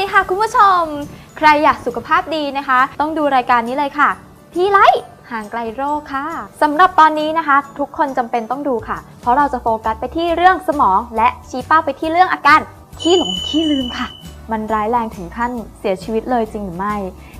ดีค่ะคุณผู้ชม ใครอยากสุขภาพดีนะคะ ต้องดูรายการนี้เลยค่ะทีไลท์ห่างไกลโรคค่ะสำหรับตอนนี้นะคะ ทุกคนจำเป็นต้องดูค่ะ เพราะเราจะโฟกัสไปที่เรื่องสมอง และชี้เป้าไปที่เรื่องอาการขี้หลงขี้ลืมค่ะ มันร้ายแรงถึงขั้นเสียชีวิตเลยจริงหรือไม่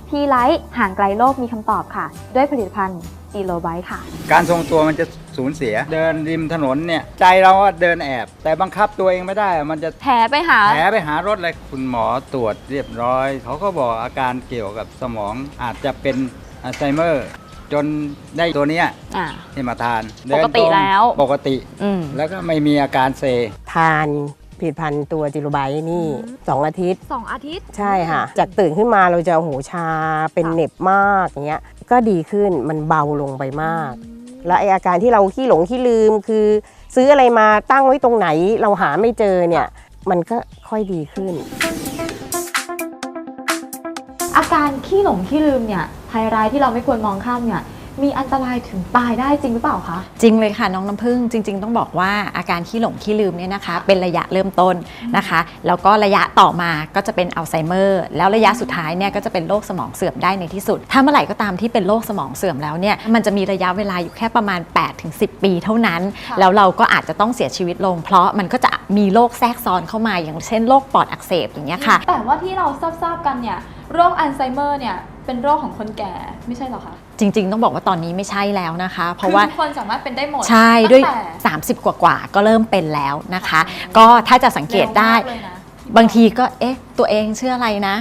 ทีไลท์ห่างไกลโรคมีคำตอบค่ะ ด้วยผลิตภัณฑ์จีโรไบค่ะ การทรงตัวมันจะ สูญเสีย เดินริมถนนเนี่ย ใจเราอะเดินแอบ แต่บังคับตัวเองไม่ได้อะมันจะแผลไปหา แผลไปหารถเลยคุณหมอตรวจเรียบร้อย เขาก็บอกอาการเกี่ยวกับสมองอาจจะเป็นอัลไซเมอร์ จนได้ตัวเนี้ยอ่า ที่มาทานปกติเดินรงแล้ว ปกติ อืม แล้วก็ไม่มีอาการเซ ทานผลิตภัณฑ์ตัวจิโรไบต์นี่2อาทิตย์ สองอาทิตย์ ใช่ค่ะ จากตื่นขึ้นมาเราจะโอ้โหชาเป็นค่ะเหน็บมากอย่างเงี้ย ก็ดีขึ้นมันเบาลงไปมาก แล้วไออาการที่เราขี้หลงขี้ลืม คือซื้ออะไรมาตั้งไว้ตรงไหน เราหาไม่เจอเนี่ย มันก็ค่อยดีขึ้น อาการขี้หลงขี้ลืมเนี่ยภัยร้ายที่เราไม่ควรมองข้ามเนี่ย มีอันตรายถึงตายได้จริงหรือเปล่าคะ จริงเลยค่ะน้องน้ำพึ่งจริง ๆ ต้องบอกว่าอาการขี้หลงขี้ลืมเนี่ยนะคะ เป็นระยะเริ่มต้นนะคะแล้วก็ระยะต่อมาก็จะเป็นอัลไซเมอร์แล้วระยะสุดท้ายเนี่ยก็จะเป็นโรคสมองเสื่อมได้ในที่สุด ถ้าเมื่อไหร่ก็ตามที่เป็นโรคสมองเสื่อมแล้วเนี่ยมันจะมีระยะเวลาอยู่แค่ประมาณ 8-10 ปีเท่านั้นค่ะแล้วเราก็อาจจะต้องเสียชีวิตลง เพราะมันก็จะมีโรคแทรกซ้อนเข้ามาอย่างเช่นโรคปอดอักเสบอย่างเงี้ยค่ะแต่ว่าที่เราทราบๆกันเนี่ยโรคอัลไซเมอร์เนี่ยเป็นโรคของคนแก่ไม่ใช่เหรอคะ จริง ๆ ต้องบอกว่าตอนนี้ไม่ใช่แล้วนะคะ เพราะว่าคือทุกคนสามารถเป็นได้หมดใช่ตั้งด้วยแต่30 กว่ากว่าๆก็เริ่มเป็นแล้วนะคะ ก็ถ้าจะสังเกตได้ร็วมากเลยนะบางทีก็เอ๊ะ ตัวเองชื่ออะไรนะ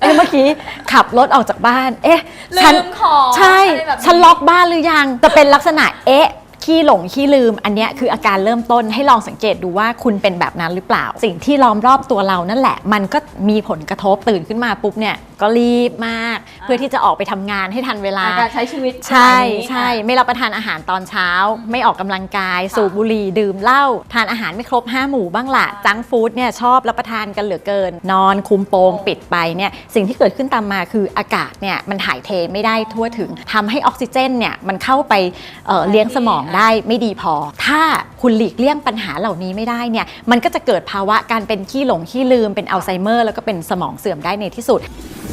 เอ๊ะเมื่อกี้ขับรถออกจากบ้าน เอ๊ะฉันลืมของใช่อะไรแบบนี้ฉันล็อกบ้านหรือยังจะเป็นลักษณะเอ๊ะ ขี้หลงขี้ลืม อันเนี้ยคืออาการเริ่มต้นให้ลองสังเกตดูว่าคุณเป็นแบบนั้นหรือเปล่า สิ่งที่ล้อมรอบตัวเรานั่นแหละ มันก็มีผลกระทบตื่นขึ้นมาปุ๊บเนี่ยก็รีบมาก เพื่อที่จะออกไปทำงานให้ทันเวลา การใช้ชีวิตใช่แบบนี้ใช่ไม่รับประทานอาหารตอนเช้า ไม่ออกกำลังกาย สูบบุหรี่ดื่มเหล้าทานอาหารไม่ครบ5หมู่บ้างละจังก์ฟู้ดเนี่ยชอบรับประทานกันเหลือเกิน นอนคุมโปงปิดไปเนี่ยสิ่งที่เกิดขึ้นตามมาคืออากาศเนี่ยมันถ่ายเทไม่ได้ทั่วถึงทำให้ออกซิเจนเนี่ยมันเข้าไปเอ่อเลี้ยงสมองได้ไม่ดีพอ ถ้าคุณหลีกเลี่ยงปัญหาเหล่านี้ไม่ได้เนี่ยมันก็จะเกิดภาวะการเป็นขี้หลงขี้ลืมเป็นอัลไซเมอร์แล้วก็เป็นสมองเสื่อมได้ในที่สุด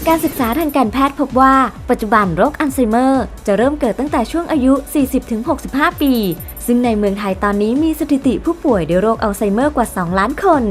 การศึกษาทางการแพทย์พบว่า ปัจจุบันโรคอัลไซเมอร์ จะเริ่มเกิดตั้งแต่ช่วงอายุ 40-65 ปี ซึ่งในเมืองไทยตอนนี้มีสถิติผู้ป่วยด้วยโรคอัลไซเมอร์กว่า 2 ล้านคน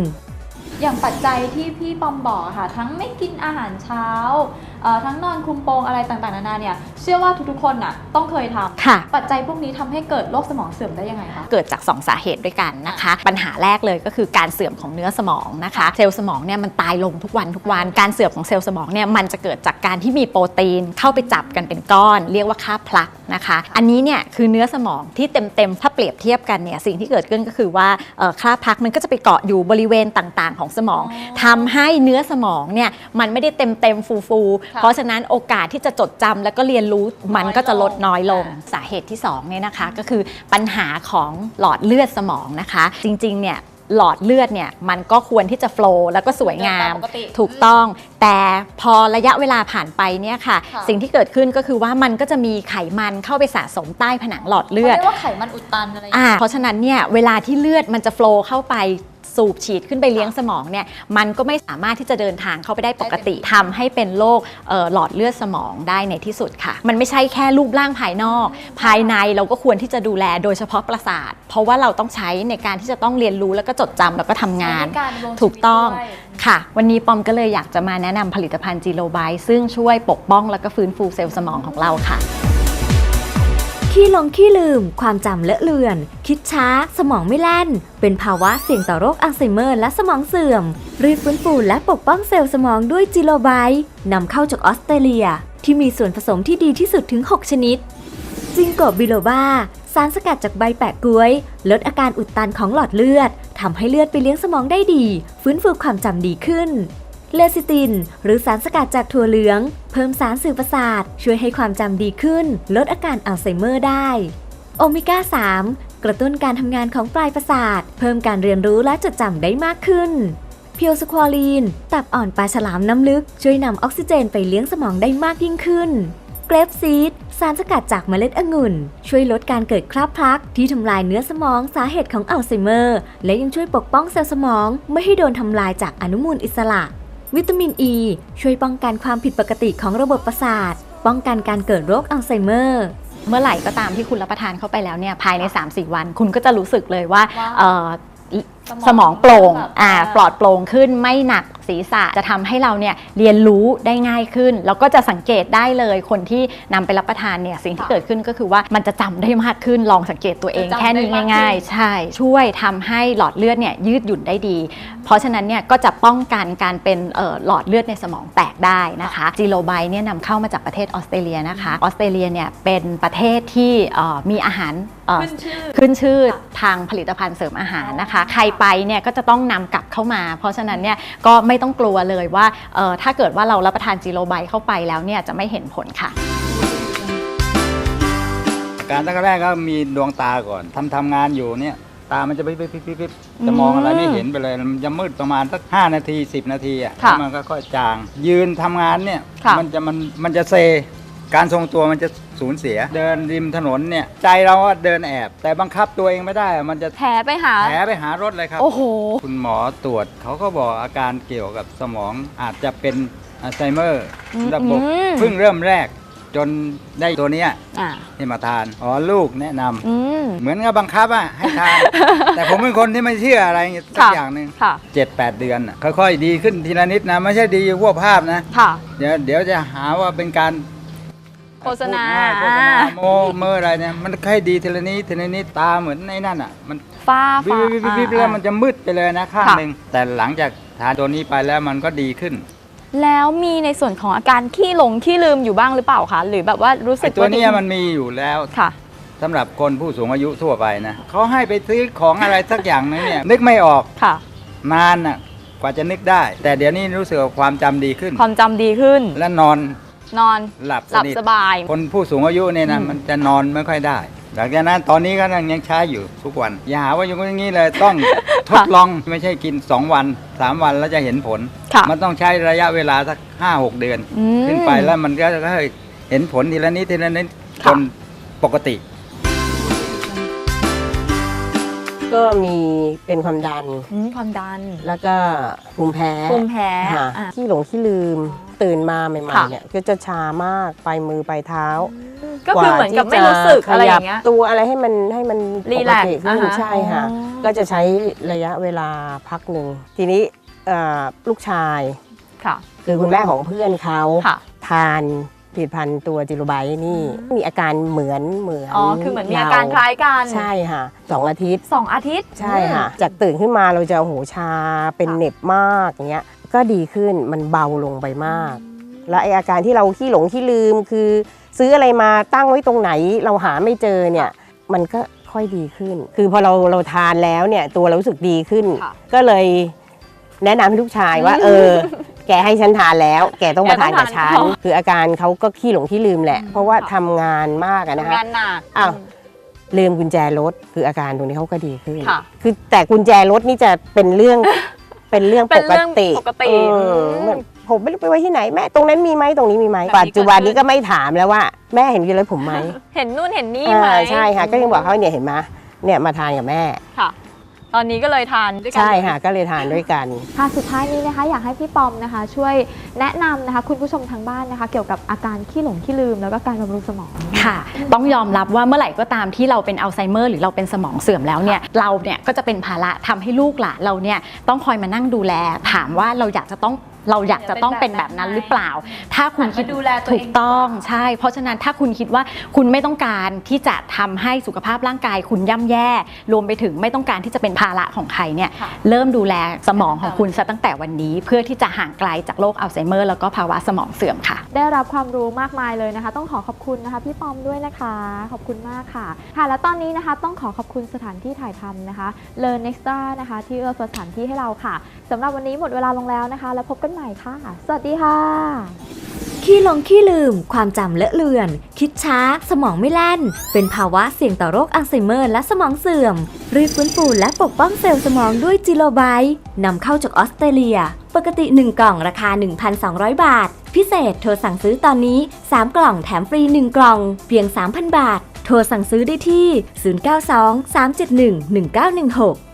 อย่างปัจจัยที่พี่ปอมบอกอะค่ะ ทั้งไม่กินอาหารเช้าเอ่อ ทั้งนอนคุมโปงอะไรต่างๆนานาเนี่ยเชื่อว่าทุกๆคนน่ะต้องเคยทำค่ะ ปัจจัยพวกนี้ทำให้เกิดโรคสมองเสื่อมได้ยังไงคะเกิดจาก 2 สาเหตุด้วยกันนะคะ ปัญหาแรกเลยก็คือการเสื่อมของเนื้อสมองนะคะเซลล์สมองเนี่ยมันตายลงทุกวันทุกวันการเสื่อมของเซลล์สมองเนี่ยมันจะเกิดจากการที่มีโปรตีนเข้าไปจับกันเป็นก้อน เรียกว่าค่าบพลักนะคะ อันนี้เนี่ยคือเนื้อสมองที่เต็มๆถ้าเปรียบเทียบกันเนี่ยสิ่งที่เกิดขึ้นก็คือว่าเอ่อคราบพลักมันก็จะไปเกาะอยู่บริเวณต่างๆ ของสมองทำให้เนื้อสมองเนี่ยมันไม่ได้เต็มๆฟูๆค่ะเพราะฉะนั้นโอกาสที่จะจดจำแล้วก็เรียนรู้มันก็จะลดน้อยลงอ่าสาเหตุที่2เนี่ยนะคะ ก็คือปัญหาของหลอดเลือดสมองนะคะ จริงๆเนี่ยหลอดเลือดเนี่ยมันก็ควรที่จะโฟลว์แล้วก็สวยงามเดินตามปกติถูกต้อง แต่พอระยะเวลาผ่านไปเนี่ยค่ะค่ะ สิ่งที่เกิดขึ้นก็คือว่ามันก็จะมีไขมันเข้าไปสะสมใต้ผนังหลอดเลือดขาเรียกว่าไขมันอุดตันอะไรอย่างอ่าเงี้ยเพราะฉะนั้นเนี่ยเวลาที่เลือดมันจะโฟลว์เข้าไป สูบฉีดขึ้นไปเลี้ยงสมองเนี่ยมันก็ไม่สามารถที่จะเดินทางเข้าไปได้ปกติทำให้เป็นโรคเอ่อหลอดเลือดสมองได้ในที่สุดค่ะ มันไม่ใช่แค่รูปร่างภายนอก ภายในเราก็ควรที่จะดูแลโดยเฉพาะประสาท เพราะว่าเราต้องใช้ในการที่จะต้องเรียนรู้แล้วก็จดจำแล้วก็ทำงานใช้ในการดำรงชีวิตถูกต้องด้วยค่ะ วันนี้ปอมก็เลยอยากจะมาแนะนำผลิตภัณฑ์จีโรไบซึ่งช่วยปกป้องแล้วก็ฟื้นฟูเซลล์สมองของเราค่ะ ขี้หลงขี้ลืม ความจำเลอะเลือน คิดช้า สมองไม่แล่น เป็นภาวะเสี่ยงต่อโรคอัลไซเมอร์และสมองเสื่อม รีบฟื้นฟูและปกป้องเซลล์สมองด้วยจิโลไบต์นำเข้าจากออสเตรเลีย ที่มีส่วนผสมที่ดีที่สุดถึง 6 ชนิด จิงโกบิโลบาสารสกัดจากใบแปะกล้วย ลดอาการอุดตันของหลอดเลือดทำให้เลือดไปเลี้ยงสมองได้ดี ฟื้นฟูความจำดีขึ้น เลซิติน หรือสารสกัดจากถั่วเหลือง เพิ่มสารสื่อประสาท ช่วยให้ความจำดีขึ้น ลดอาการอัลไซเมอร์ได้ โอเมก้า 3 กระตุ้นการทำงานของปลายประสาท เพิ่มการเรียนรู้และจดจำได้มากขึ้น เพียวสควอลีน ตับอ่อนปลาฉลามน้ำลึก ช่วยนำออกซิเจนไปเลี้ยงสมองได้มากยิ่งขึ้นเกรปซีดสารสกัดจากเมล็ดองุ่น ช่วยลดการเกิดคราบพลัก ที่ทำลายเนื้อสมองสาเหตุของอัลไซเมอร์ และยังช่วยปกป้องเซลล์สมอง ไม่ให้โดนทำลายจากอนุมูลอิสระ วิตามินอ e ีช่วยป้องกันความผิดปกติของระบบประสาท ป้องกันการเกิดโรคอัลไซเมอร์ เมื่อไหร่ก็ตามที่คุณรับประทานเข้าไปแล้วเนี่ยภายใน 3-4 วัน คุณก็จะรู้สึกเลยว่าว่าเอ่อ สสมมอองงโปร่งแบบอ่าเออปลอดโปร่งขึ้นไม่หนักศีรษะจะทำให้เราเนี่ยเรียนรู้ได้ง่ายขึ้น แล้วก็จะสังเกตได้เลยคนที่นำไปรับประทานเนี่ยสิ่งที่ค่ะเกิดขึ้นก็คือว่ามันจะจำได้มากขึ้นลองสังเกตตัวเองจะจำแค่นี้ได้มากขึ้นง่าย ๆ ใช่ ช่วยทำให้หลอดเลือดเนี่ยยืดหยุ่นได้ดี เพราะฉะนั้นเนี่ยก็จะป้องกันการเป็นเอ่อหลอดเลือดในสมองแตกได้นะคะจีโรไบเนี่ยนำเข้ามาจากประเทศออสเตรเลียนะคะออสเตรเลียเนี่ยเป็นประเทศที่เอ่อมีอาหารเอ่อขึ้นชื่อขึ้นชื่อทางผลิตภัณฑ์เสริมอาหารนะคะใครไปเนี่ยก็จะต้องนำกลับเข้ามา เพราะฉะนั้นเนี่ยก็ไม่ต้องกลัวเลยว่าเอ่อถ้าเกิดว่าเรารับประทานจีโรไบเข้าไปแล้วเนี่ยจะไม่เห็นผลค่ะอาการตั้งแต่แรกก็มีดวงตาก่อนทำทำงานอยู่เนี่ยตามันจะปิ๊บปิ๊บปิ๊บปิ๊บปิ๊บจะมองอะไรไม่เห็นไปเลย มันจะมืดประมาณสักห้านาที10นาทีอะค่ะแล้วมันก็ค่อยจาง ยืนทำงานเนี่ยค่ะมันจะมันมันจะเซ การทรงตัวมันจะ สูญเสีย เดินริมถนนเนี่ยใจเราว่าเดินแอบ แต่บังคับตัวเองไม่ได้อะมันจะแผลไปหา แผลไปหารถเลยครับ โอ้โห คุณหมอตรวจเขาก็บอกอาการเกี่ยวกับสมองอาจจะเป็นอัลไซเมอร์อืมระบบอืม เพิ่งเริ่มแรก จนได้ตัวเนี้ยอ่าให้มาทานอ๋อลูกแนะนำอืม เหมือนกับบังคับอะให้ทาน แต่ผมเป็นคนที่ไม่เชื่ออะไรสักค่ะ อย่างหนึ่งค่ะ เจ็ดแปดเดือนน่ะค่อยๆ ดีขึ้นทีละนิดนะ ไม่ใช่ดีพวกภาพนะ ค่ะ เดี๋ยวเดี๋ยวจะหาว่าเป็นการ โฆษณาพูดง่ายโฆษณาโมเมออะไรเนี่ยมันค่อยดีทีละนิดทีละนิดตาเหมือนในนั่นอะ มันฟ้าวิฟ้าบวิบวิบวิบแล้วมันจะมืดไปเลยนะข้างค่ะ หนึ่งแต่หลังจากทานตัวนี้ไปแล้วมันก็ดีขึ้นแล้วมีในส่วนของอาการขี้หลงขี้ลืมอยู่บ้างหรือเปล่าคะหรือแบบว่ารู้สึไอ้กตัวเนี้ยดีมันมีอยู่แล้วค่ะ สำหรับคนผู้สูงอายุทั่วไปนะเขาให้ไปซื้อของอะไรสักอย่างนึงเนี่ย นึกไม่ออกค่ะ นานน่ะกว่าจะนึกได้ แต่เดี๋ยวนี้รู้สึกว่าความจำดีขึ้น ความจำดีขึ้น และนอน นอนหลับหลับนิทสบาย คนผู้สูงอายุเนี่ยนะอืมมันจะนอนไม่ค่อยได้หลังจากนั้นตอนนี้ก็ยังใช้อยู่ทุกวัน อย่าหาว่าอย่างนี้เลยต้องทดลองไม่ใช่กิน 2 วัน 3 วันแล้วจะเห็นผลค่ะมันต้องใช้ระยะเวลาสัก5-6เดือนอืมขึ้นไปแล้วมันก็จะเห็นผลทีละนิดทีละนิดจค่ะนปกติ ก็มีเป็นความดัน อืมความดันแล้วก็ภูมิแพ้ภูมิแพ้ค่ะอะ ขี้หลงขี้ลืม ตื่นมาใหม่ค่ะ ๆเนี่ยก็จะชามากไปลายมือไปลายเท้าก็คือเหมือนกับไม่รู้สึกอะไรอย่างเงี้ยขบตัวอะไรให้มันให้มันรีปแลกกซ์ติขึ้นอ่าฮะ ใช่ค่ะอ๋อก็จะใช้ระยะเวลาพักหนึ่ง ทีนี้เอ่อลูกชายค่ะ คือคุณแม่ของเพื่อนเขาค่ะ ทาน ผลิตภัณฑ์ตัวจิโรไบต์นี่มีอาการเหมือนเหมือนอ๋อ คือเหมือนมีอาการคล้ายกันใช่ค่ะสองอาทิตย์สองอาทิตย์ใช่ค่ะจากตื่นขึ้นมาเราจะโอ้โหชาเป็นค่ะเหน็บมากอย่างเงี้ยก็ดีขึ้นมันเบาลงไปมาก แล้วไออาการที่เราขี้หลงขี้ลืมคือ ซื้ออะไรมาตั้งไว้ตรงไหนเราหาไม่เจอเนี่ยมันก็ค่อยดีขึ้น คือพอเราเราทานแล้วเนี่ยตัวเรารู้สึกดีขึ้นค่ะก็เลยแนะนำให้ลูกชายว่า เออ แกให้ฉันทานแล้ว แกต้องมาทานกับฉันคืออาการเขาก็ขี้หลงขี้ลืมแหละ เพราะว่าทำงานมากอะนะคะทำงานหนักอ้าวลืมกุญแจรถคืออาการตรงนี้เขาก็ดีขึ้นค่ะคือแต่กุญแจรถนี่จะเป็นเรื่องเป็นเรื่องเป็ปนกเรื่องติปกติเอออืมเหมือนผมไม่รู้ไปไว้ที่ไหนแม่ตรงนั้นมีไหมตรงนี้มีไหมแบบนี้ปัจจุบันเกิดขึ้นี้นก็ไม่ถามแล้วว่า แม่เห็นกินแล้วผมไหมเห็นนู่นเห็นนี่ไหมอ่าใช่ค่ะก็ยังบอกเขาเนี่ยเห็นไหมเนี่ยมาทานกับแม่ค่ะ ตอนนี้ก็เลยทานด้วยกัใช่เลยค่ะก็เลยทานด้วยกัน ค่ะสุดท้ายนี้นะคะ อยากให้พี่ปอมนะคะ ช่วยแนะนำนะคะ คุณผู้ชมทางบ้านนะคะ เกี่ยวกับอาการขี้หลงขี้ลืมแล้วก็การบำรุงสมอง ค่ะ ต้องยอมรับว่าเมื่อไหร่ก็ตามที่เราเป็นอัลไซเมอร์หรือเราเป็นสมองเสื่อมแล้วเนี่ยเราเนี่ยก็จะเป็นภาระทำให้ลูกหลานเราเนี่ยต้องคอยมานั่งดูแล ถามว่าเราอยากจะต้อง เราอยากจะต้องเป็นแบบนั้นหรือเปล่า ถ้าคุณคิดหันมาดูแลตัวเองถูกต้องใช่ เพราะฉะนั้นถ้าคุณคิดว่าคุณไม่ต้องการที่จะทำให้สุขภาพร่างกาย คุณย่ำแย่ รวมไปถึงไม่ต้องการที่จะเป็นภาระของใครเนี่ยค่ะเริ่มดูแลสมองของคุณซะตั้งแต่วันนี้ เพื่อที่จะห่างไกลจากโรคอัลไซเมอร์แล้วก็ภาวะสมองเสื่อมค่ะ ได้รับความรู้มากมายเลยนะคะ ต้องขอขอบคุณนะคะ พี่ปอมด้วยนะคะ ขอบคุณมากค่ะ ค่ะ และตอนนี้นะคะต้องขอขอบคุณสถานที่ถ่ายทำนะคะ Learn Nextra นะคะ ที่เอื้อเฟื้อสถานที่ให้เราค่ะสำหรับวันนี้หมดเวลาลงแล้วนะคะ แล้วพบกันใหม่ค่ะ สวัสดีค่ะ ขี้หลงขี้ลืม ความจำเลอะเลือน คิดช้า สมองไม่แล่น เป็นภาวะเสี่ยงต่อโรคอัลไซเมอร์และสมองเสื่อม รีบฟื้นฟูและปกป้องเซลล์สมองด้วยจิโลไบต์นำเข้าจากออสเตรเลีย ปกติ 1 กล่องราคา 1,200 บาท พิเศษโทรสั่งซื้อตอนนี้ 3 กล่องแถมฟรี 1 กล่อง เพียง 3,000 บาท โทรสั่งซื้อได้ที่ 092 371 1916